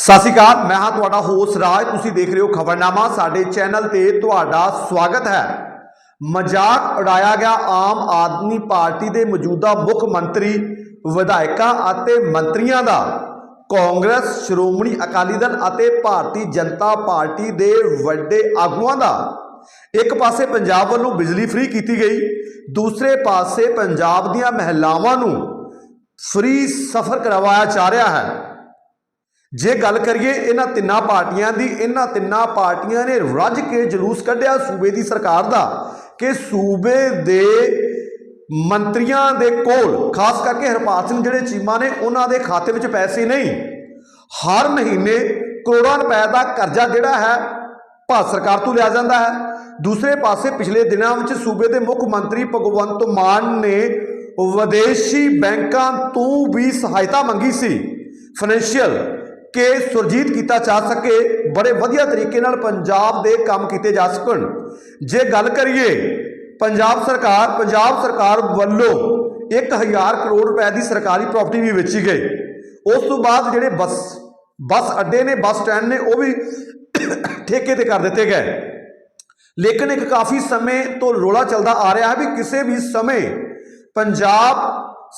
ਸਤਿ ਸ਼੍ਰੀ ਅਕਾਲ, ਮੈਂ ਹਾਂ ਤੁਹਾਡਾ ਹੋਸਟ ਰਾਜ। ਤੁਸੀਂ ਦੇਖ ਰਹੇ ਹੋ ਖਬਰਨਾਮਾ। ਸਾਡੇ ਚੈਨਲ ਤੇ ਤੁਹਾਡਾ ਸਵਾਗਤ ਹੈ। ਮਜ਼ਾਕ ਉਡਾਇਆ ਗਿਆ ਆਮ ਆਦਮੀ ਪਾਰਟੀ ਦੇ ਮੌਜੂਦਾ ਮੁੱਖ ਮੰਤਰੀ, ਵਿਧਾਇਕਾਂ ਅਤੇ ਮੰਤਰੀਆਂ ਦਾ। ਕਾਂਗਰਸ, ਸ਼੍ਰੋਮਣੀ ਅਕਾਲੀ ਦਲ ਅਤੇ ਭਾਰਤੀ ਜਨਤਾ ਪਾਰਟੀ ਦੇ ਵੱਡੇ ਆਗੂਆਂ ਦਾ। ਇੱਕ ਪਾਸੇ ਪੰਜਾਬ ਵੱਲੋਂ ਬਿਜਲੀ ਫ੍ਰੀ ਕੀਤੀ ਗਈ, ਦੂਸਰੇ ਪਾਸੇ ਪੰਜਾਬ ਦੀਆਂ ਮਹਿਲਾਵਾਂ ਨੂੰ ਫ੍ਰੀ ਸਫ਼ਰ ਕਰਵਾਇਆ ਜਾ ਰਿਹਾ ਹੈ। ਜੇ ਗੱਲ ਕਰੀਏ ਇਹਨਾਂ ਤਿੰਨਾਂ ਪਾਰਟੀਆਂ ਦੀ, ਇਹਨਾਂ ਤਿੰਨਾਂ ਪਾਰਟੀਆਂ ਨੇ ਰੱਜ ਕੇ ਜਲੂਸ ਕੱਢਿਆ ਸੂਬੇ ਦੀ ਸਰਕਾਰ ਦਾ ਕਿ ਸੂਬੇ ਦੇ ਮੰਤਰੀਆਂ ਦੇ ਕੋਲ, ਖਾਸ ਕਰਕੇ ਹਰਪਾਲ ਸਿੰਘ ਜਿਹੜੇ ਚੀਮਾ ਨੇ, ਉਹਨਾਂ ਦੇ ਖਾਤੇ ਵਿੱਚ ਪੈਸੇ ਨਹੀਂ। ਹਰ ਮਹੀਨੇ ਕਰੋੜਾਂ ਰੁਪਏ ਦਾ ਕਰਜ਼ਾ ਜਿਹੜਾ ਹੈ, ਭਾਰਤ ਸਰਕਾਰ ਤੋਂ ਲਿਆ ਜਾਂਦਾ ਹੈ। ਦੂਸਰੇ ਪਾਸੇ ਪਿਛਲੇ ਦਿਨਾਂ ਵਿੱਚ ਸੂਬੇ ਦੇ ਮੁੱਖ ਮੰਤਰੀ ਭਗਵੰਤ ਮਾਨ ਨੇ ਵਿਦੇਸ਼ੀ ਬੈਂਕਾਂ ਤੋਂ ਵੀ ਸਹਾਇਤਾ ਮੰਗੀ ਸੀ। ਫਾਈਨੈਂਸ਼ੀਅਲ ਕਿ ਸੁਰਜੀਤ ਕੀਤਾ ਜਾ ਸਕੇ, ਬੜੇ ਵਧੀਆ ਤਰੀਕੇ ਨਾਲ ਪੰਜਾਬ ਦੇ ਕੰਮ ਕੀਤੇ ਜਾ ਸਕਣ। ਜੇ ਗੱਲ ਕਰੀਏ, ਪੰਜਾਬ ਸਰਕਾਰ ਪੰਜਾਬ ਸਰਕਾਰ ਵੱਲੋਂ 1000 ਕਰੋੜ ਰੁਪਏ ਦੀ ਸਰਕਾਰੀ ਪ੍ਰਾਪਰਟੀ ਵੀ ਵੇਚੀ ਗਈ। ਉਸ ਤੋਂ ਬਾਅਦ ਜਿਹੜੇ ਬੱਸ ਬੱਸ ਅੱਡੇ ਨੇ, ਬੱਸ ਸਟੈਂਡ ਨੇ, ਉਹ ਵੀ ਠੇਕੇ ਤੇ ਕਰ ਦਿੱਤੇ ਗਏ। ਲੇਕਿਨ ਇੱਕ ਕਾਫੀ ਸਮੇਂ ਤੋਂ ਰੋਲਾ ਚੱਲਦਾ ਆ ਰਿਹਾ ਹੈ ਵੀ ਕਿਸੇ ਵੀ ਸਮੇਂ ਪੰਜਾਬ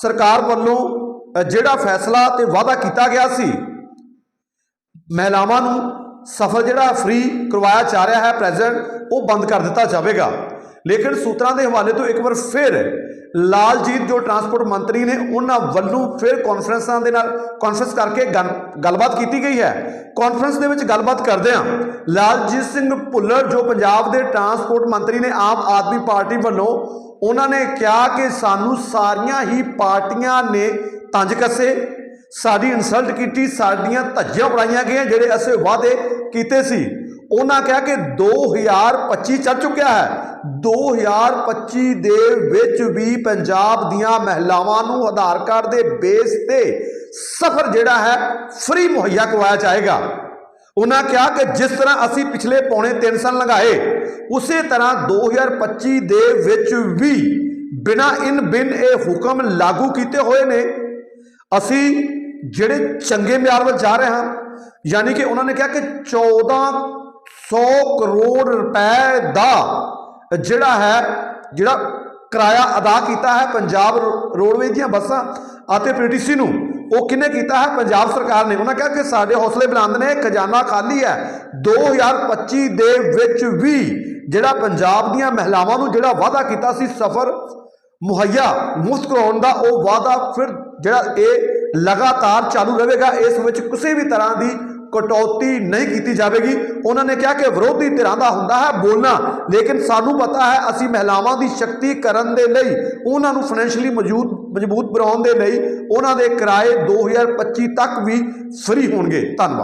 ਸਰਕਾਰ ਵੱਲੋਂ ਜਿਹੜਾ ਫੈਸਲਾ ਤੇ ਵਾਅਦਾ ਕੀਤਾ ਗਿਆ ਸੀ ਮਹਿਲਾਵਾਂ ਨੂੰ ਸਫਰ ਜਿਹੜਾ ਫ੍ਰੀ ਕਰਵਾਇਆ ਜਾ ਰਿਹਾ ਹੈ ਪ੍ਰੈਜ਼ੈਂਟ ਉਹ ਬੰਦ ਕਰ ਦਿੱਤਾ ਜਾਵੇਗਾ। ਲੇਕਿਨ ਸੂਤਰਾਂ ਦੇ ਹਵਾਲੇ ਤੋਂ ਇੱਕ ਵਾਰ ਫਿਰ ਲਾਲਜੀਤ ਜੋ ਟਰਾਂਸਪੋਰਟ ਮੰਤਰੀ ਨੇ, ਉਹਨਾਂ ਵੱਲੋਂ ਫਿਰ ਕਾਨਫਰੰਸਾਂ ਦੇ ਨਾਲ ਕਾਨਫਰੰਸ ਕਰਕੇ ਗੱਲ- ਗੱਲਬਾਤ ਕੀਤੀ ਗਈ ਹੈ। ਕਾਨਫਰੰਸ ਦੇ ਵਿੱਚ ਗੱਲਬਾਤ ਕਰਦਿਆਂ ਲਾਲਜੀਤ ਸਿੰਘ ਭੁੱਲਰ ਜੋ ਪੰਜਾਬ ਦੇ ਟਰਾਂਸਪੋਰਟ ਮੰਤਰੀ ਨੇ ਆਮ ਆਦਮੀ ਪਾਰਟੀ ਵੱਲੋਂ, ਉਹਨਾਂ ਨੇ ਕਿਹਾ ਕਿ ਸਾਨੂੰ ਸਾਰੀਆਂ ਹੀ ਪਾਰਟੀਆਂ ਨੇ ਤੰਜ ਕੱਸੇ ਸਾਡੀ ਇਨਸਲਟ ਕੀਤੀ, ਸਾਡੀਆਂ ਧੱਜੀਆਂ ਉਡਾਈਆਂ ਗਈਆਂ, ਜਿਹੜੇ ਅਸੀਂ ਵਾਅਦੇ ਕੀਤੇ ਸੀ। ਉਹਨਾਂ ਕਿਹਾ ਕਿ 2025 ਚੱਲ ਚੁੱਕਿਆ ਹੈ। 2025 ਦੇ ਵਿੱਚ ਵੀ ਪੰਜਾਬ ਦੀਆਂ ਮਹਿਲਾਵਾਂ ਨੂੰ ਆਧਾਰ ਕਾਰਡ ਦੇ ਬੇਸ ਤੇ ਸਫ਼ਰ ਜਿਹੜਾ ਹੈ, ਫ੍ਰੀ ਮੁਹੱਈਆ ਕਰਵਾਇਆ ਜਾਏਗਾ। ਉਹਨਾਂ ਕਿਹਾ ਕਿ ਜਿਸ ਤਰ੍ਹਾਂ ਅਸੀਂ ਪਿਛਲੇ ਪੌਣੇ 3 ਸਾਲ ਲੰਘਾਏ, ਉਸੇ ਤਰ੍ਹਾਂ 2025 ਦੇ ਵਿੱਚ ਵੀ ਬਿਨਾ ਇਨ ਬਿਨ ਇਹ ਹੁਕਮ ਲਾਗੂ ਕੀਤੇ ਹੋਏ ਨੇ। ਅਸੀਂ ਜਿਹੜੇ ਚੰਗੇ ਮਿਆਰ ਵੱਲ ਜਾ ਰਹੇ ਹਨ, ਯਾਨੀ ਕਿ ਉਹਨਾਂ ਨੇ ਕਿਹਾ ਕਿ 1400 ਕਰੋੜ ਰੁਪਏ ਦਾ ਜਿਹੜਾ ਹੈ, ਜਿਹੜਾ ਕਿਰਾਇਆ ਅਦਾ ਕੀਤਾ ਹੈ ਪੰਜਾਬ ਰੋ- ਰੋਡਵੇਜ਼ ਦੀਆਂ ਬੱਸਾਂ ਅਤੇ ਪੀਟੀਸੀ ਨੂੰ, ਉਹ ਕਿਹਨੇ ਕੀਤਾ ਹੈ? ਪੰਜਾਬ ਸਰਕਾਰ ਨੇ। ਉਹਨਾਂ ਕਿਹਾ ਕਿ ਸਾਡੇ ਹੌਸਲੇ ਬੁਲੰਦ ਨੇ, ਖਜ਼ਾਨਾ ਖਾਲੀ ਹੈ। 2025 ਦੇ ਵਿੱਚ ਵੀ ਜਿਹੜਾ ਪੰਜਾਬ ਦੀਆਂ ਮਹਿਲਾਵਾਂ ਨੂੰ ਜਿਹੜਾ ਵਾਅਦਾ ਕੀਤਾ ਸੀ ਸਫ਼ਰ ਮੁਹੱਈਆ ਮੁਫਤ ਕਰਾਉਣ ਦਾ, ਉਹ ਵਾਅਦਾ ਫਿਰ ਜਿਹੜਾ ਇਹ ਲਗਾਤਾਰ ਚਾਲੂ ਰਹੇਗਾ। ਇਸ ਵਿੱਚ ਕਿਸੇ ਵੀ ਤਰ੍ਹਾਂ ਦੀ ਕਟੌਤੀ ਨਹੀਂ ਕੀਤੀ ਜਾਵੇਗੀ। ਉਹਨਾਂ ਨੇ ਕਿਹਾ ਕਿ ਵਿਰੋਧੀ ਧਿਰਾਂ ਦਾ ਹੁੰਦਾ ਹੈ ਬੋਲਣਾ, ਲੇਕਿਨ ਸਾਨੂੰ ਪਤਾ ਹੈ ਅਸੀਂ ਮਹਿਲਾਵਾਂ ਦੀ ਸ਼ਕਤੀ ਕਰਨ ਦੇ ਲਈ, ਉਹਨਾਂ ਨੂੰ ਫਾਈਨੈਂਸ਼ਲੀ ਮੌਜੂਦ, ਮਜ਼ਬੂਤ ਬਣਾਉਣ ਦੇ ਲਈ, ਉਹਨਾਂ ਦੇ ਕਿਰਾਏ 2025 ਤੱਕ ਵੀ ਫ੍ਰੀ ਹੋਣਗੇ। ਧੰਨਵਾਦ।